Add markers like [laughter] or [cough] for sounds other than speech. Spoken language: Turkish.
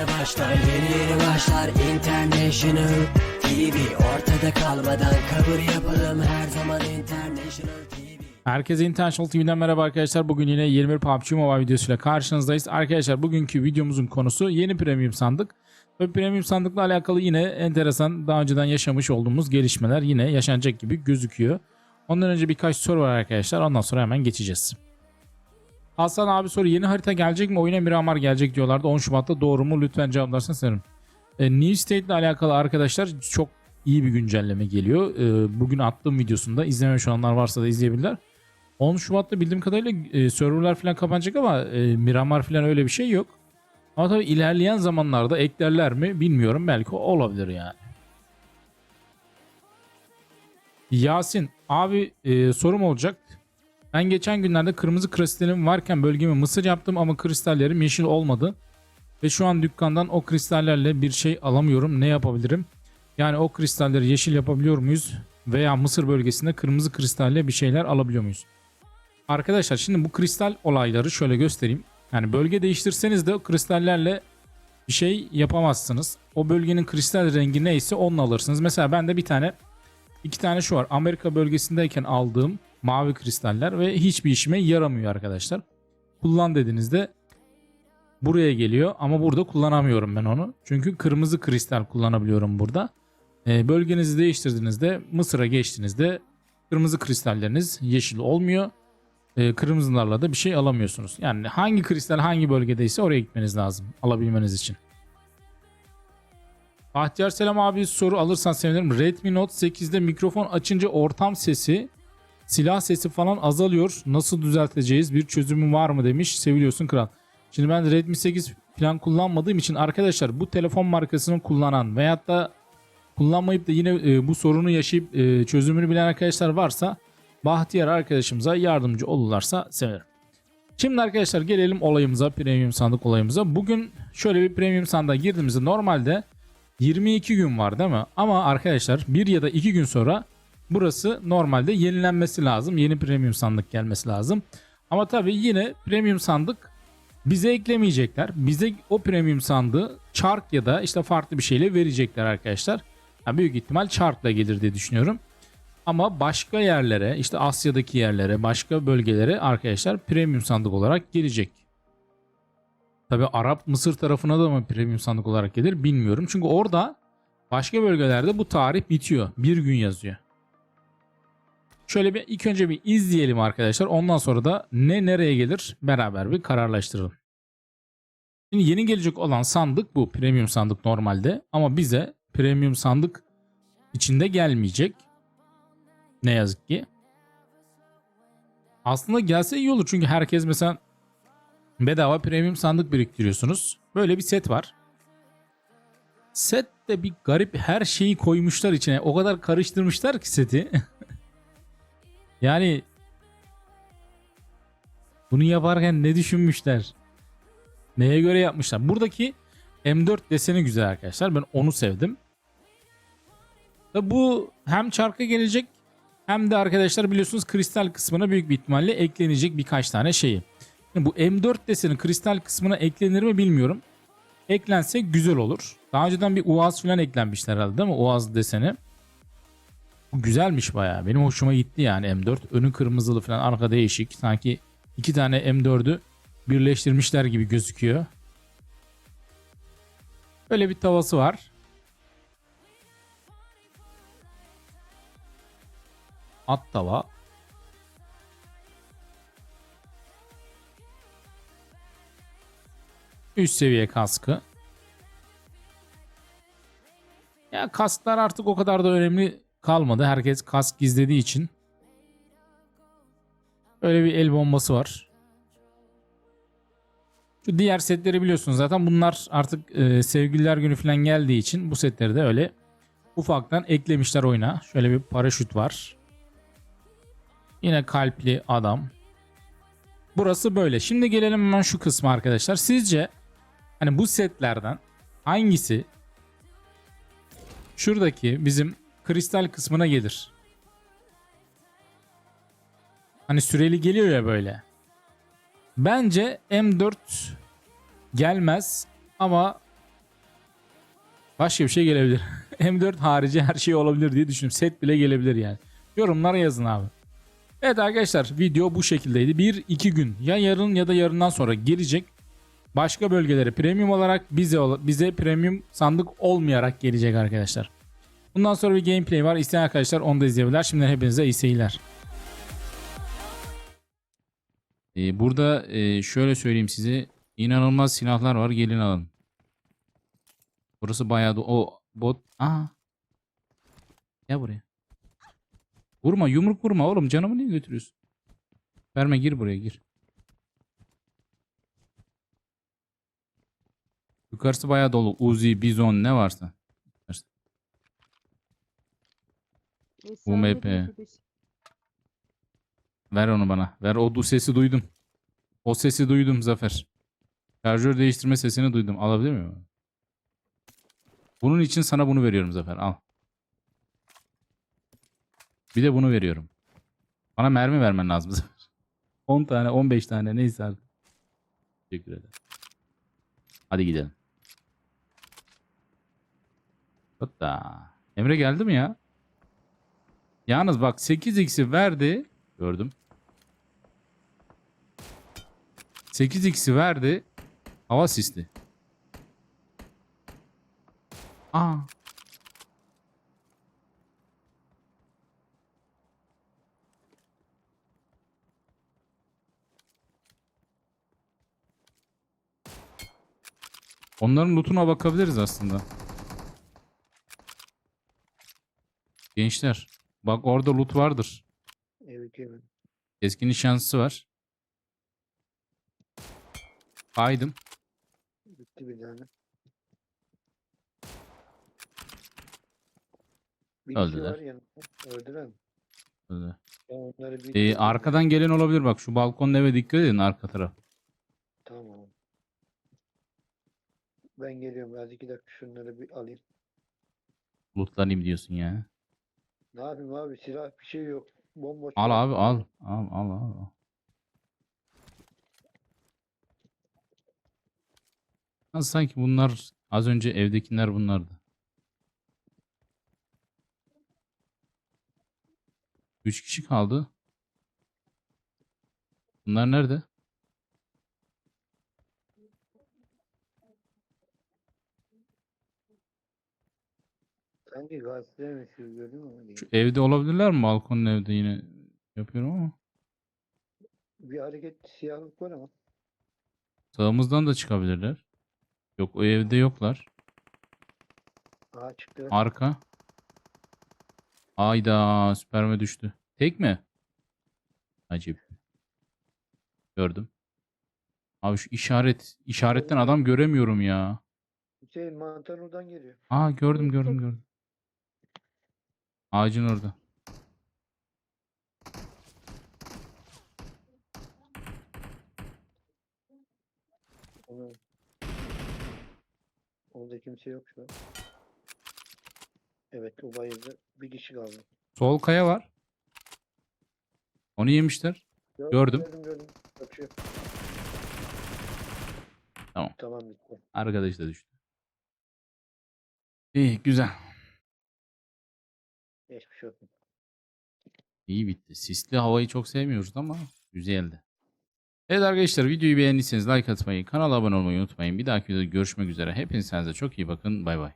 yeni başlar Yeni yeni başlar International TV Ortada kalmadan kabul yapalım Her zaman International TV Herkese International TV'den merhaba arkadaşlar. Bugün yine 21 PUBG Mobile videosuyla karşınızdayız. Arkadaşlar bugünkü videomuzun konusu yeni premium sandık. Ve premium sandıkla alakalı yine enteresan daha önceden yaşamış olduğumuz gelişmeler yine yaşanacak gibi gözüküyor. Ondan önce birkaç soru var arkadaşlar. Ondan sonra hemen geçeceğiz. Hasan abi soru yeni harita gelecek mi? Oyuna Miramar gelecek diyorlardı 10 Şubat'ta. Doğru mu? Lütfen cevaplarsan severim. E, New State ile alakalı arkadaşlar çok iyi bir güncelleme geliyor. E, bugün attığım videosunda izlememiş olanlar varsa da izleyebilirler. 10 Şubat'ta bildiğim kadarıyla e, serverlar falan kapanacak ama e, Miramar falan öyle bir şey yok. Ama tabii ilerleyen zamanlarda eklerler mi bilmiyorum. Belki olabilir yani. Yasin abi e, sorum olacak. Ben geçen günlerde kırmızı kristalim varken bölgeme mısır yaptım ama kristallerim yeşil olmadı. Ve şu an dükkandan o kristallerle bir şey alamıyorum. Ne yapabilirim? Yani o kristalleri yeşil yapabiliyor muyuz? Veya Mısır bölgesinde kırmızı kristalle bir şeyler alabiliyor muyuz? Arkadaşlar şimdi bu kristal olayları şöyle göstereyim. Yani bölge değiştirseniz de o kristallerle bir şey yapamazsınız. O bölgenin kristal rengi neyse onu alırsınız. Mesela bende bir tane iki tane şu var. Amerika bölgesindeyken aldığım mavi kristaller ve hiçbir işime yaramıyor arkadaşlar. Kullan dediğinizde buraya geliyor ama burada kullanamıyorum ben onu. Çünkü kırmızı kristal kullanabiliyorum burada. Ee, bölgenizi değiştirdiğinizde Mısır'a geçtiğinizde kırmızı kristalleriniz yeşil olmuyor. Ee, kırmızılarla da bir şey alamıyorsunuz. Yani hangi kristal hangi bölgedeyse oraya gitmeniz lazım alabilmeniz için. Bahtiyar Selam abi soru alırsan sevinirim. Redmi Note 8'de mikrofon açınca ortam sesi, silah sesi falan azalıyor. Nasıl düzelteceğiz? Bir çözümü var mı demiş. Seviliyorsun kral. Şimdi ben Redmi 8 falan kullanmadığım için arkadaşlar bu telefon markasını kullanan veyahut da kullanmayıp da yine e, bu sorunu yaşayıp e, çözümünü bilen arkadaşlar varsa Bahtiyar arkadaşımıza yardımcı olurlarsa sevinirim. Şimdi arkadaşlar gelelim olayımıza, premium sandık olayımıza. Bugün şöyle bir premium sandığa girdiğimizde normalde 22 gün var değil mi? Ama arkadaşlar bir ya da 2 gün sonra burası normalde yenilenmesi lazım. Yeni premium sandık gelmesi lazım. Ama tabii yine premium sandık bize eklemeyecekler. Bize o premium sandığı çark ya da işte farklı bir şeyle verecekler arkadaşlar. Yani büyük ihtimal çarkla gelir diye düşünüyorum. Ama başka yerlere işte Asya'daki yerlere başka bölgelere arkadaşlar premium sandık olarak gelecek. Tabi Arap Mısır tarafına da mı premium sandık olarak gelir bilmiyorum. Çünkü orada başka bölgelerde bu tarih bitiyor. Bir gün yazıyor. Şöyle bir ilk önce bir izleyelim arkadaşlar. Ondan sonra da ne nereye gelir beraber bir kararlaştıralım. Şimdi yeni gelecek olan sandık bu. Premium sandık normalde. Ama bize premium sandık içinde gelmeyecek. Ne yazık ki. Aslında gelse iyi olur çünkü herkes mesela bedava premium sandık biriktiriyorsunuz. Böyle bir set var. Set de bir garip her şeyi koymuşlar içine. O kadar karıştırmışlar ki seti. [laughs] yani bunu yaparken ne düşünmüşler? Neye göre yapmışlar? Buradaki M4 deseni güzel arkadaşlar. Ben onu sevdim. Ve bu hem çarka gelecek hem de arkadaşlar biliyorsunuz kristal kısmına büyük bir ihtimalle eklenecek birkaç tane şeyi. Bu M4 deseni kristal kısmına eklenir mi bilmiyorum. Eklense güzel olur. Daha önceden bir UAZ falan eklenmişler herhalde değil mi? UAZ deseni. Bu güzelmiş bayağı. Benim hoşuma gitti yani M4. Önü kırmızılı falan arka değişik. Sanki iki tane M4'ü birleştirmişler gibi gözüküyor. Böyle bir tavası var. At tava. Üst seviye kaskı. Ya kasklar artık o kadar da önemli kalmadı. Herkes kask gizlediği için. Böyle bir el bombası var. Şu diğer setleri biliyorsunuz zaten. Bunlar artık e, sevgililer günü falan geldiği için bu setleri de öyle ufaktan eklemişler oyuna. Şöyle bir paraşüt var. Yine kalpli adam. Burası böyle. Şimdi gelelim hemen şu kısma arkadaşlar. Sizce hani bu setlerden hangisi şuradaki bizim kristal kısmına gelir? Hani süreli geliyor ya böyle. Bence M4 gelmez ama Başka bir şey gelebilir. [laughs] M4 harici her şey olabilir diye düşünüyorum. Set bile gelebilir yani. Yorumlara yazın abi. Evet arkadaşlar video bu şekildeydi. 1-2 gün ya yarın ya da yarından sonra gelecek. Başka bölgelere premium olarak bize bize premium sandık olmayarak gelecek arkadaşlar. Bundan sonra bir gameplay var. İsteyen arkadaşlar onu da izleyebilirler. Şimdi hepinize iyi seyirler. Ee, burada e, şöyle söyleyeyim size. inanılmaz silahlar var. Gelin alın. Burası bayağı da o bot. Aa. Gel buraya. Vurma yumruk vurma oğlum. Canımı niye götürüyorsun? Verme gir buraya gir. Yukarısı bayağı dolu. Uzi, Bizon ne varsa. UMP. Ver onu bana. Ver o du sesi duydum. O sesi duydum Zafer. Şarjör değiştirme sesini duydum. Alabilir miyim? Bunun için sana bunu veriyorum Zafer. Al. Bir de bunu veriyorum. Bana mermi vermen lazım Zafer. [laughs] 10 tane 15 tane neyse artık. Teşekkür ederim. Hadi gidelim. Hatta. Emre geldi mi ya? Yalnız bak 8x'i verdi. Gördüm. 8x'i verdi. Hava sisli. Aa. Onların lootuna bakabiliriz aslında. Gençler. Bak orada loot vardır. Evet evet. Keskin nişancısı var. Kaydım. Bitti bir tane. Kişi Öldüler. Öldüler mi? Bir... Ee, arkadan gelen olabilir bak. Şu balkonun eve dikkat edin arka taraf. Tamam. Ben geliyorum. Hadi iki dakika şunları bir alayım. Lootlanayım diyorsun ya. Ne yapayım abi? Silah bir şey yok. Bomboş. Al abi al. Al al al. Ha, sanki bunlar az önce evdekiler bunlardı. Üç kişi kaldı. Bunlar nerede? Sanki gazetelemiş gibi gördün mü? Şu evde olabilirler mi? Balkonun evde yine yapıyorum ama. Bir hareket siyahlık var ama. Sağımızdan da çıkabilirler. Yok o evde yoklar. Aha çıktı. Arka. Ayda süperme düştü. Tek mi? Acip. Gördüm. Abi şu işaret işaretten adam göremiyorum ya. Hüseyin mantar oradan geliyor. Aa gördüm gördüm gördüm. Ağacın orada. Orada kimse yok şu an. Evet o bayıldı. Bir kişi kaldı. Sol kaya var. Onu yemişler. Gör- Gördüm. Gördüm gördüm. Kaçıyor. Tamam. Tamam bitti. Arkadaş da düştü. İyi güzel. Geçmiş olsun. İyi bitti. Sisli havayı çok sevmiyoruz ama güzeldi. Evet arkadaşlar videoyu beğendiyseniz like atmayı, kanala abone olmayı unutmayın. Bir dahaki videoda görüşmek üzere. Hepiniz kendinize çok iyi bakın. Bay bay.